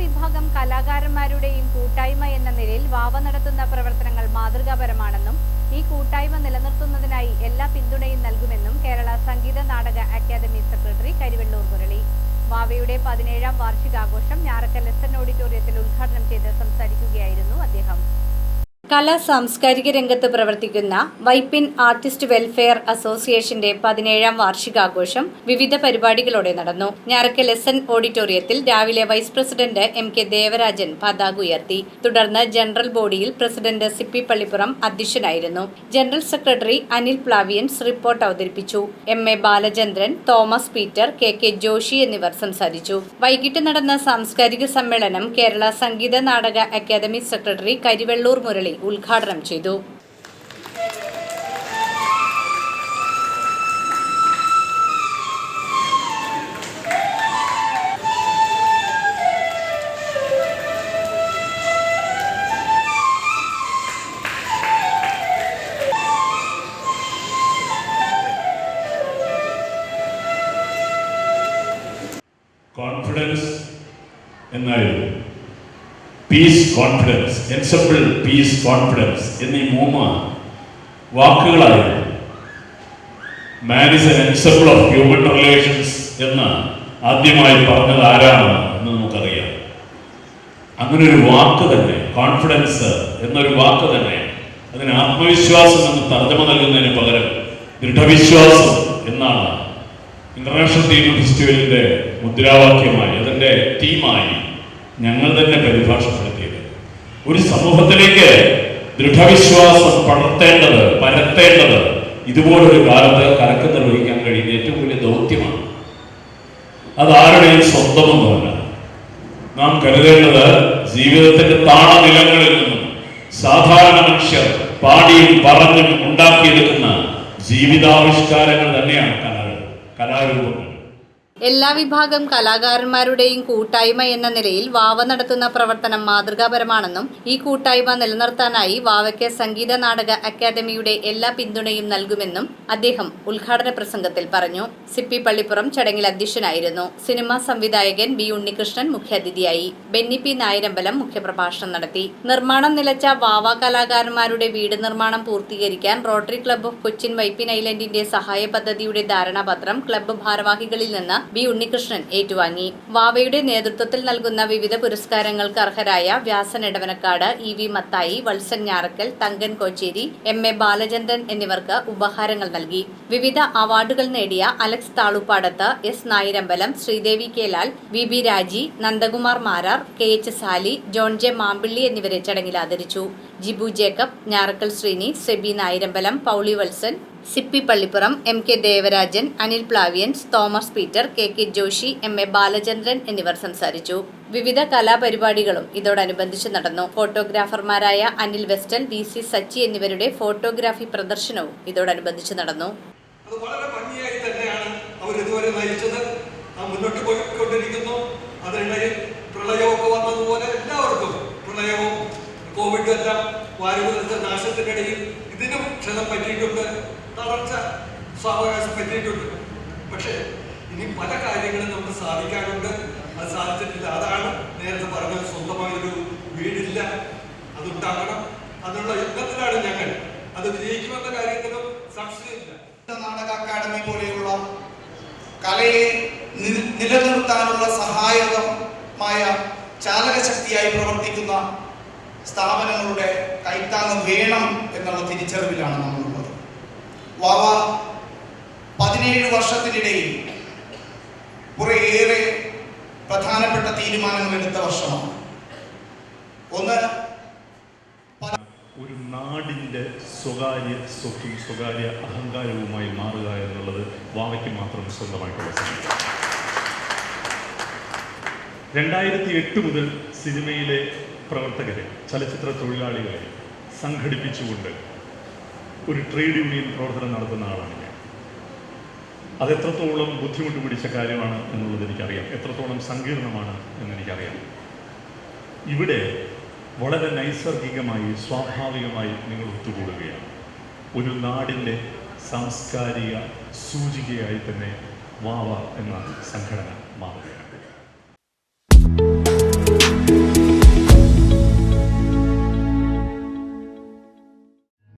വിഭാഗം കലാകാരന്മാരുടെയും കൂട്ടായ്മ എന്ന നിലയിൽ വാവ നടത്തുന്ന പ്രവർത്തനങ്ങൾ മാതൃകാപരമാണെന്നും ഈ കൂട്ടായ്മ നിലനിർത്തുന്നതിനായി എല്ലാ പിന്തുണയും നൽകുമെന്നും കേരള സംഗീത നാടക അക്കാദമി സെക്രട്ടറി കരിവെള്ളൂർ മുരളി. വാവയുടെ പതിനേഴാം വാർഷികാഘോഷം ഞാറക്കൽ എസ് എൻ ഓഡിറ്റോറിയത്തിൽ ഉദ്ഘാടനം ചെയ്ത് സംസാരിക്കുകയായിരുന്നു അദ്ദേഹം. കലാ സാംസ്കാരിക രംഗത്ത് പ്രവർത്തിക്കുന്ന വൈപ്പിൻ ആർട്ടിസ്റ്റ് വെൽഫെയർ അസോസിയേഷന്റെ പതിനേഴാം വാർഷികാഘോഷം വിവിധ പരിപാടികളോടെ നടന്നു. ഞാറക്കൽ എസ് എൻ ഓഡിറ്റോറിയത്തിൽ രാവിലെ vice president M K Devarajan പതാക ഉയർത്തി. തുടർന്ന് ജനറൽ ബോഡിയിൽ പ്രസിഡന്റ് പി പള്ളിപ്പുറം അധ്യക്ഷനായിരുന്നു. General secretary Anil Plaviyans report അവതരിപ്പിച്ചു. M A Balachandran Thomas Peter K K Joshi എന്നിവർ സംസാരിച്ചു. വൈകിട്ട് നടന്ന സാംസ്കാരിക സമ്മേളനം കേരള സംഗീത നാടക അക്കാദമി സെക്രട്ടറി കരിവെള്ളൂർ മുരളി ഉദ്ഘാടനം ചെയ്തു. കോൺഫിഡൻസ് എന്നായിരുന്നു. Peace confidence ensemble peace confidence എന്നീ മൂന്ന് വാക്കുകളായിരുന്നു man is N of human relations എന്ന് ആദ്യമായി പറഞ്ഞത് ആരാണ് എന്ന് നമുക്കറിയാം. അങ്ങനെ ഒരു വാക്ക് തന്നെ കോൺഫിഡൻസ് എന്നൊരു വാക്ക് തന്നെ അതിന് ആത്മവിശ്വാസം എന്ന് തർജമ നൽകുന്നതിന് പകരം ദൃഢവിശ്വാസം എന്നാണ് ഇന്റർനാഷണൽ തീം ഫെസ്റ്റിവലിന്റെ മുദ്രാവാക്യമായി അതിന്റെ തീമായി ഞങ്ങൾ തന്നെ പരിഭാഷപ്പെടുത്തിയത് ഒരു സമൂഹത്തിലേക്ക് ദൃഢവിശ്വാസം പടർത്തേണ്ടത് പരത്തേണ്ടത് ഇതുപോലൊരു കാലത്ത് കരക്ക് നിർവഹിക്കാൻ കഴിയുന്ന ഏറ്റവും വലിയ ദൗത്യമാണ്. അത് ആരുടെയും സ്വന്തമൊന്നുമല്ല നാം കരുതേണ്ടത് ജീവിതത്തിന്റെ താണനിലങ്ങളിൽ നിന്നും സാധാരണ മനുഷ്യർ പാടിയും പറഞ്ഞും ഉണ്ടാക്കിയെടുക്കുന്ന ജീവിതാവിഷ്കാരങ്ങൾ തന്നെയാണ് കലകൾ കലാരൂപങ്ങൾ. എല്ലാ വിഭാഗം കലാകാരന്മാരുടെയും കൂട്ടായ്മ എന്ന നിലയിൽ വാവ നടത്തുന്ന പ്രവർത്തനം മാതൃകാപരമാണെന്നും ഈ കൂട്ടായ്മ നിലനിർത്താനായി വാവയ്ക്ക് സംഗീത നാടക അക്കാദമിയുടെ എല്ലാ പിന്തുണയും നൽകുമെന്നും അദ്ദേഹം ഉദ്ഘാടന പ്രസംഗത്തിൽ പറഞ്ഞു. സിപ്പി പള്ളിപ്പുറം ചടങ്ങിൽ അധ്യക്ഷനായിരുന്നു. സിനിമാ സംവിധായകൻ ബി ഉണ്ണികൃഷ്ണൻ മുഖ്യാതിഥിയായി. ബെന്നി പി നായരമ്പലം മുഖ്യപ്രഭാഷണം നടത്തി. നിർമ്മാണം നിലച്ച വാവ കലാകാരന്മാരുടെ വീട് നിർമ്മാണം പൂർത്തീകരിക്കാൻ Rotary club of Cochin Vypin ഐലൻഡിന്റെ സഹായ പദ്ധതിയുടെ ധാരണാപത്രം ക്ലബ്ബ് ഭാരവാഹികളിൽ നിന്ന് ബി ഉണ്ണികൃഷ്ണൻ ഏറ്റുവാങ്ങി. വാവയുടെ നേതൃത്വത്തിൽ നൽകുന്ന വിവിധ പുരസ്കാരങ്ങൾക്ക് അർഹരായ Vyasan Edavanakkad E V Mathai Valsan Njarakkal Thankan Kocheri M A Balachandran എന്നിവർക്ക് ഉപഹാരങ്ങൾ നൽകി. വിവിധ അവാർഡുകൾ നേടിയ Alex Thaluppadath S Nayarambalam Sreedevi K Lal V B Raji Nandakumar Marar K H Sally John J Mampilly എന്നിവരെ ചടങ്ങിൽ ആദരിച്ചു. Jibu Jacob Njarakkal Sreeni Sebi Nayarambalam Pauly Valsan Sippy Pallippuram M K Devarajan Anil Plaviyans Thomas Peter K K Joshi M A Balachandran എന്നിവർ സംസാരിച്ചു. വിവിധ കലാപരിപാടികളും ഇതോടനുബന്ധിച്ച് നടന്നു. ഫോട്ടോഗ്രാഫർമാരായ Anil Weston V C Sachi എന്നിവരുടെ ഫോട്ടോഗ്രാഫി പ്രദർശനവും ഇതോടനുബന്ധിച്ച് നടന്നു. വളരെ തന്നെയാണ് അവർ ഇതുവരെ മുന്നോട്ട് എല്ലാവർക്കും പ്രളയവും എല്ലാം വായുവിധ നാശത്തിനിടയിൽ ഇതിനും ക്ഷതം പറ്റിയിട്ടുണ്ട്. തളർച്ച സ്വാവകാശം പറ്റിയിട്ടുണ്ട് പക്ഷേ ഇനി പല കാര്യങ്ങളും നമുക്ക് സാധിക്കാനുണ്ട്. അത് സാധിച്ചിട്ടില്ല. അതാണ് നേരത്തെ പറഞ്ഞത്. സ്വന്തമായൊരു വീടില്ല. അതുണ്ടാക്കണം അതിനുള്ള യത്നത്തിലാണ് ഞങ്ങൾ. അത് വിജയിക്കുമെന്ന കാര്യത്തിലും സംശയമില്ല. നാടക അക്കാദമി പോലെയുള്ള കലയെ നിലനിർത്താനുള്ള സഹായകമായ ചാലകശക്തിയായി പ്രവർത്തിക്കുന്ന സ്ഥാപനങ്ങളുടെ കൈത്താങ്ങ് വേണം എന്നുള്ള തിരിച്ചറിവിലാണ് നമ്മളുള്ളത് വാവ പതിനേഴ് വർഷത്തിനിടയിൽ കുറേയേറെ പ്രധാനപ്പെട്ട തീരുമാനങ്ങൾ എടുത്ത വർഷമാണ്. ഒന്ന് ഒരു നാടിന്റെ സ്വകാര്യ സ്വത്തും സ്വകാര്യ അഹങ്കാരവുമായി മാറുക എന്നുള്ളത് വാവയ്ക്ക് മാത്രം സ്വന്തമായിട്ടുള്ള സംഗതി രണ്ടായിരത്തി എട്ട് മുതൽ സിനിമയിലെ പ്രവർത്തകരെ ചലച്ചിത്ര തൊഴിലാളികളെ സംഘടിപ്പിച്ചുകൊണ്ട് ഒരു ട്രേഡ് യൂണിയൻ പ്രവർത്തനം നടത്തുന്ന ആളാണ് ഞാൻ. അത് എത്രത്തോളം ബുദ്ധിമുട്ട് പിടിച്ച കാര്യമാണ് എന്നുള്ളത് എനിക്കറിയാം. എത്രത്തോളം സങ്കീർണമാണ് എന്നെനിക്കറിയാം. ഇവിടെ വളരെ നൈസർഗികമായി സ്വാഭാവികമായി നിങ്ങൾ ഒത്തുകൂടുകയാണ്. ഒരു നാടിന്റെ സാംസ്കാരിക സൂചികയായി തന്നെ വാവ എന്ന സംഘടന മാറുകയാണ്.